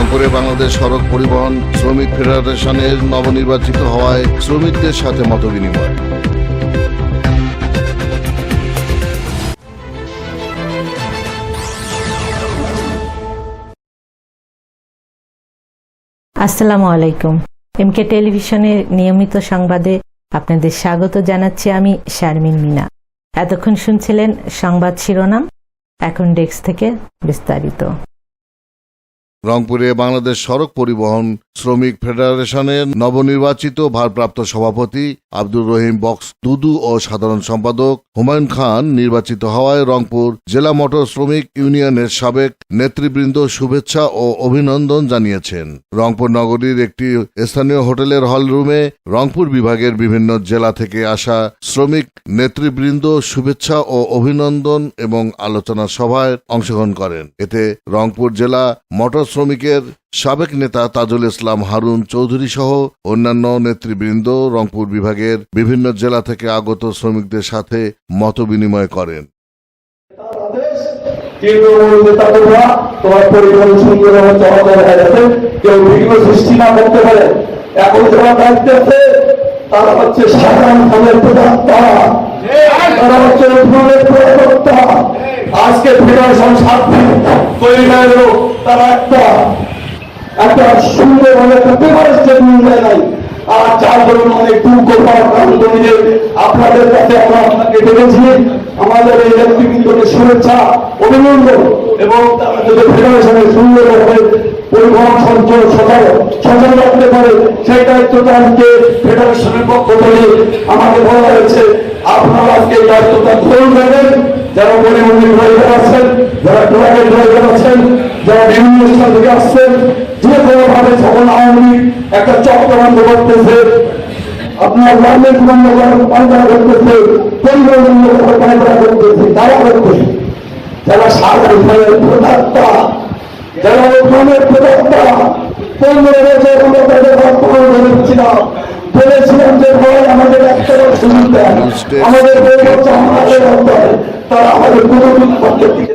রংপুরে বাংলাদেশ সড়ক পরিবহন শ্রমিক ফেডারেশনের নবনির্বাচিত হওয়ায় শ্রমিকদের সাথে মতবিনিময়। আসসালামু আলাইকুম। এমকে টেলিভিশনের নিয়মিত সংবাদে আপনাদের স্বাগত জানাচ্ছি আমি শারমিন মিনা। এতক্ষণ শুনছিলেন সংবাদ শিরোনাম, এখন ডেস্ক থেকে বিস্তারিত। রংপুরে বাংলাদেশ সড়ক পরিবহন শ্রমিক ফেডারেশনের নবনির্বাচিত ভারপ্রাপ্ত সভাপতি আব্দুর রহিম বক্স দুদু ও সাধারণ সম্পাদক হুমায়ুন খান নির্বাচিত হওয়ায় রংপুর জেলা মোটর শ্রমিক ইউনিয়নের সাবেক নেতৃবৃন্দ শুভেচ্ছা ও অভিনন্দন জানিয়েছেন। রংপুর নগরীর একটি স্থানীয় হোটেলের হলরুমে রংপুর বিভাগের বিভিন্ন জেলা থেকে আসা শ্রমিক নেতৃবৃন্দ শুভেচ্ছা ও অভিনন্দন এবং আলোচনা সভায় অংশগ্রহণ করেন। এতে রংপুর জেলা মোটর শ্রমিকের সাবেক নেতা তাজুল ইসলাম, হারুন চৌধুরী সহ অন্যান্য নেতৃবৃন্দ রংপুর বিভাগের বিভিন্ন জেলা থেকে আগত শ্রমিকদের সাথে মত বিনিময় করেন। তারা হচ্ছে সাধারণ তারা হচ্ছে তারা একটা একটা সুন্দর ভাবে একটা পেপার স্টেটমেন্ট দেয় নাই আর যার ধরুন অনেক দুঃখ পাওয়ার কারণ আপনাদের কাছে আমরা আপনাকে ডেকেছি। আমাদের এই নেতৃবৃন্দকে শুভেচ্ছা, অভিনন্দন এবং তারা যদি ফেডারেশনের সুন্দরভাবে পরিবহন সঞ্চয় সচল সচল রাখতে পারে, সেই দায়িত্বটা আজকে ফেডারেশনের পক্ষ থেকে আমাকে বলা হয়েছে। আপনারা আজকে এই দায়িত্বটা গ্রহণ করবেন যারা পরিবহনের ড্রাইভার আছেন, যারা ট্রাকের ড্রাইভার আছেন, যারা বিভিন্ন স্থান থেকে আসছেন যে কোনো ভাবে যখন আওয়ামী লীগ একটা চক্রান্ত করতেছে, আপনার গ্রামের পায়দারা করতেছে, পরিবহন পায়দারা করতেছে, তারা করতেছে। যারা সাধারণ ফলের প্রদাতা যারা গ্রামের প্রদাতা পনেরো বছর আমরা তাদের বর্তমান ধরেছিলাম বলেছিলাম যে ভাই আমাদের একটা সুযোগ দেন আমাদের বই হচ্ছে আমাদের অন্তর তারা আমাদের পক্ষের দিকে